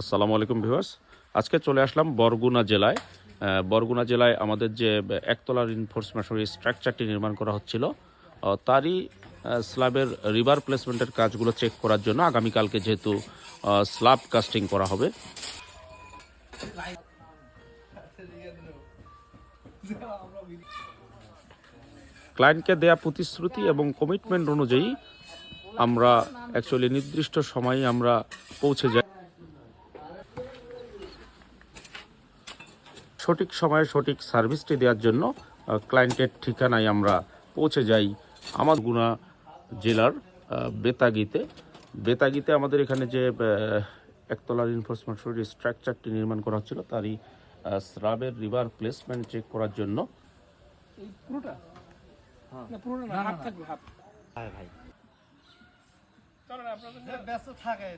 আসসালামু আলাইকুম ভিউয়ার্স। আজকে চলে আসলাম বরগুনা জেলায়। বরগুনা জেলায় আমাদের যে একতলা রিনফোর্স মেশনারি স্ট্রাকচারটি নির্মাণ করা হচ্ছিল তারই স্ল্যাবের রিভার প্লেসমেন্টের কাজগুলো চেক করার জন্য আগামীকালকে যেহেতু স্ল্যাব কাস্টিং করা হবে। ক্লায়েন্টকে দেয়া প্রতিশ্রুতি এবং কমিটমেন্ট অনুযায়ী আমরা অ্যাকচুয়ালি নির্দিষ্ট সময়ে আমরা পৌঁছে যাই। সঠিক সময়ে সঠিক সার্ভিসটি দেওয়ার জন্য ক্লায়েন্টের ঠিকানায় আমরা পৌঁছে যাই আমার গুণা জেলার বেতাগিতে। বেতাগিতে আমাদের এখানে যে আহ, একতলা রিনফোর্সমেন্ট স্ট্রাকচারটি নির্মাণ করা হচ্ছিল তারই স্রাবের রিভার প্লেসমেন্ট চেক করার জন্য। এই পুরোটা? হ্যাঁ। ভাই। ব্যস্ত থাকে।